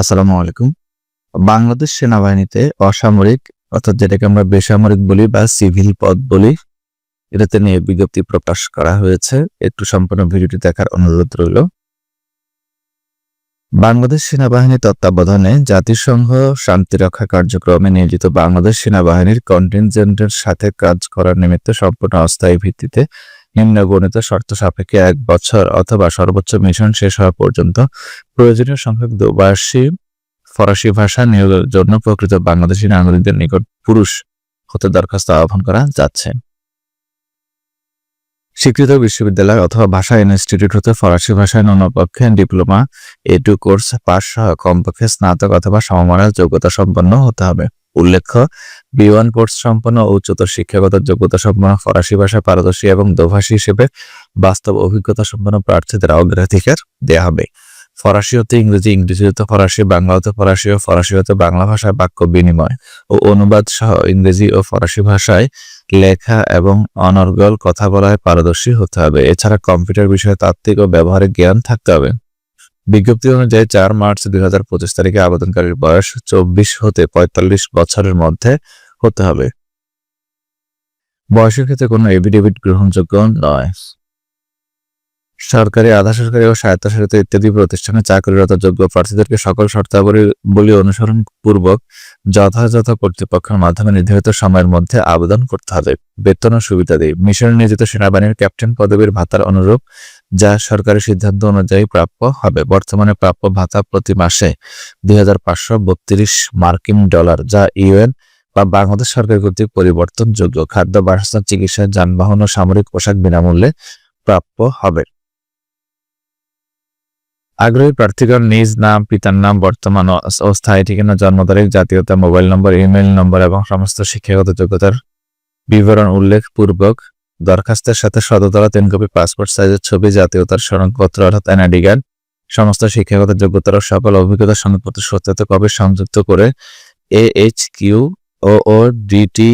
আসসালামু আলাইকুম। বাংলাদেশ সেনাবাহিনীতে অসামরিক, অর্থাৎ যেটাকে আমরা বেসামরিক বলি বা সিভিল পদ বলি, এটাতে নিয়ে বিজ্ঞপ্তি প্রকাশ করা হয়েছে। একটু সম্পূর্ণ ভিডিওটি দেখার অনুরোধ রইল। বাংলাদেশ সেনাবাহিনী তত্ত্বাবধানে জাতিসংঘ শান্তিরক্ষা কার্যক্রমে নিয়োজিত বাংলাদেশ সেনাবাহিনীর কন্টিনজেন্টের সাথে কাজ করার নিমিত্ত সম্পূর্ণ অস্থায়ী ভিত্তিতে নিম্নবর্ণিত শর্ত সাপেক্ষে এক বছর অথবা সর্বোচ্চ মিশন শেষ হওয়া পর্যন্ত প্রয়োজনীয় সংখ্যক দুবার্ষী ফরাসি ভাষা নিয়োগের জন্য প্রকৃত বাংলাদেশি নাগরিকদের নিকট পুরুষ হতে দরখাস্ত আহ্বান করা যাচ্ছে। স্বীকৃত বিশ্ববিদ্যালয় অথবা ভাষা ইনস্টিটিউট হতে ফরাসি ভাষায় ন্যূনপক্ষে ডিপ্লোমা, এ টু কোর্স পাশ সহ কমপক্ষে স্নাতক অথবা সমমানের যোগ্যতা সম্পন্ন হতে হবে। উল্লেখ্য বি ওয়ান কোর্স সম্পন্ন উচ্চতর শিক্ষাগত যোগ্যতা সম্পন্ন ফরাসি ভাষা পারদর্শী এবং দোভাষী হিসেবে বাস্তব অভিজ্ঞতা সম্পন্ন প্রার্থীদের অগ্রাধিকার দেওয়া হবে। ফরাসি হতে ইংরেজি ইংরেজি হতে ফরাসি, বাংলা হতে ফরাসি ও ফরাসি হতে বাংলা ভাষায় বাক্য বিনিময় ও অনুবাদ সহ ইংরেজি ও ফরাসি ভাষায় লেখা এবং অনর্গল কথা বলায় পারদর্শী হতে হবে। এছাড়া কম্পিউটার বিষয়ে তাত্ত্বিক ও ব্যবহারিক জ্ঞান থাকতে হবে। বিজ্ঞপ্তি অনুযায়ী চার মার্চ দুই হাজার পঁচিশ তারিখে আবেদনকারীর বয়স চব্বিশ হতে পঁয়তাল্লিশ বছরের মধ্যে হতে হবে। বয়সের ক্ষেত্রে কোনো এভিডেভিট গ্রহণযোগ্য নয়। সরকারি আধা সরকারি ও স্বায়ত্তশাসিত ইত্যাদি প্রতিষ্ঠানে চাকরিরত যোগ্য প্রার্থীদেরকে সকল শর্তাবলী অনুসরণ পূর্বক যথাযথ কর্তৃপক্ষের মাধ্যমে নির্ধারিত সময়ের মধ্যে আবেদন করতে হবে। বেতন ও সুবিধাদি মিশনে নিয়োজিত সেনাবাহিনীর ক্যাপ্টেন পদবীর ভাতার অনুরূপ, যা সরকারি সিদ্ধান্ত অনুযায়ী প্রাপ্য হবে। বর্তমানে প্রাপ্য ভাতা প্রতি মাসে দুই হাজার পাঁচশো বত্রিশ মার্কিন ডলার, যা ইউএন বা বাংলাদেশ সরকার কর্তৃক পরিবর্তনযোগ্য খাদ্য বাসস্থান চিকিৎসা, যানবাহন ও সামরিক পোশাক বিনামূল্যে প্রাপ্য হবে। আগ্রহী প্রার্থীগণ নিজ নাম, পিতার নাম, বর্তমান ও স্থায়ী ঠিকানা, জন্ম তারিখ, জাতীয়তা, মোবাইল নম্বর, ইমেইল নম্বর এবং সমস্ত শিক্ষাগত যোগ্যতার বিবরণ উল্লেখ পূর্বক দরখাস্তের সাথে শততলা তিন কপি পাসপোর্ট সাইজের ছবি, জাতীয়তার সনদপত্র অর্থাৎ এনআইডি কার্ড সমস্ত শিক্ষাগত যোগ্যতার সকল অভিজ্ঞতা সনদপত্র সত্যায়িত কপি সংযুক্ত করে A H Q O O DT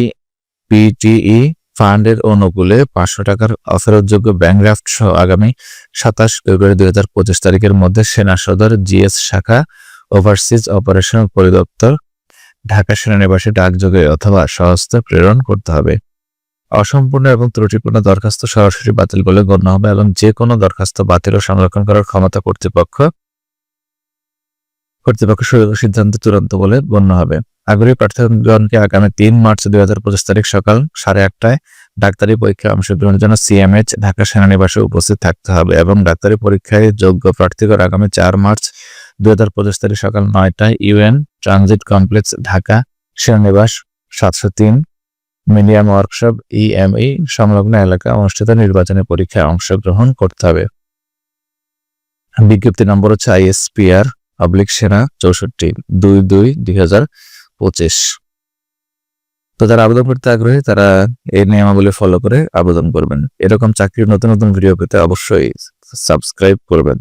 PTE ফান্ডের অনুকূলে পাঁচশো টাকার অফেরতযোগ্য ব্যাংক ড্রাফট সহ আগামী সাতাশ ফেব্রুয়ারি দুই হাজার পঁচিশ তারিখের মধ্যে সেনা সদর জিএস শাখা ওভারসিজ অপারেশন পরিদপ্তর ঢাকা সেনানিবাসী ডাকযোগে অথবা সহস্তে প্রেরণ করতে হবে। অসম্পূর্ণ এবং ত্রুটিপূর্ণ দরখাস্ত সরাসরি বাতিল বলে গণ্য হবে এবং যে কোনো দরখাস্ত বাতিল ও সংরক্ষণ করার ক্ষমতা কর্তৃপক্ষ কর্তৃপক্ষ সিদ্ধান্ত চূড়ান্ত বলে গণ্য হবে। আগ্রহী প্রার্থীগণকে আগামী তিন মার্চ দুই হাজার পঁচিশ তারিখ সকাল সাড়ে আটটায় ডাক্তারি পরীক্ষায় অংশগ্রহণের জন্য সিএমএইচ ঢাকা সেনানিবাসে উপস্থিত থাকতে হবে এবং ডাক্তারি পরীক্ষায় যোগ্য প্রার্থীগণ আগামী চার মার্চ দুই হাজার পঁচিশ তারিখ সকাল নয়টায় ইউএন ট্রানজিট কমপ্লেক্স, ঢাকা সেনানিবাস, সাতশো তিন মিডিয়াম ওয়ার্কশপ ইএমই সংলগ্ন এলাকা অনুষ্ঠিত নির্বাচনী পরীক্ষায় অংশগ্রহণ করতে হবে। বিজ্ঞপ্তি নম্বর হচ্ছে আইএসপিআর পাবলিক সেনা, চৌষট্টি, দুই দুই দুই হাজার পঁচিশ। তো যারা আবেদন করতে আগ্রহী, তারা এই নিয়মাবলী ফলো করে আবেদন করবেন। এরকম চাকরির নতুন নতুন ভিডিও পেতে অবশ্যই সাবস্ক্রাইব করবেন।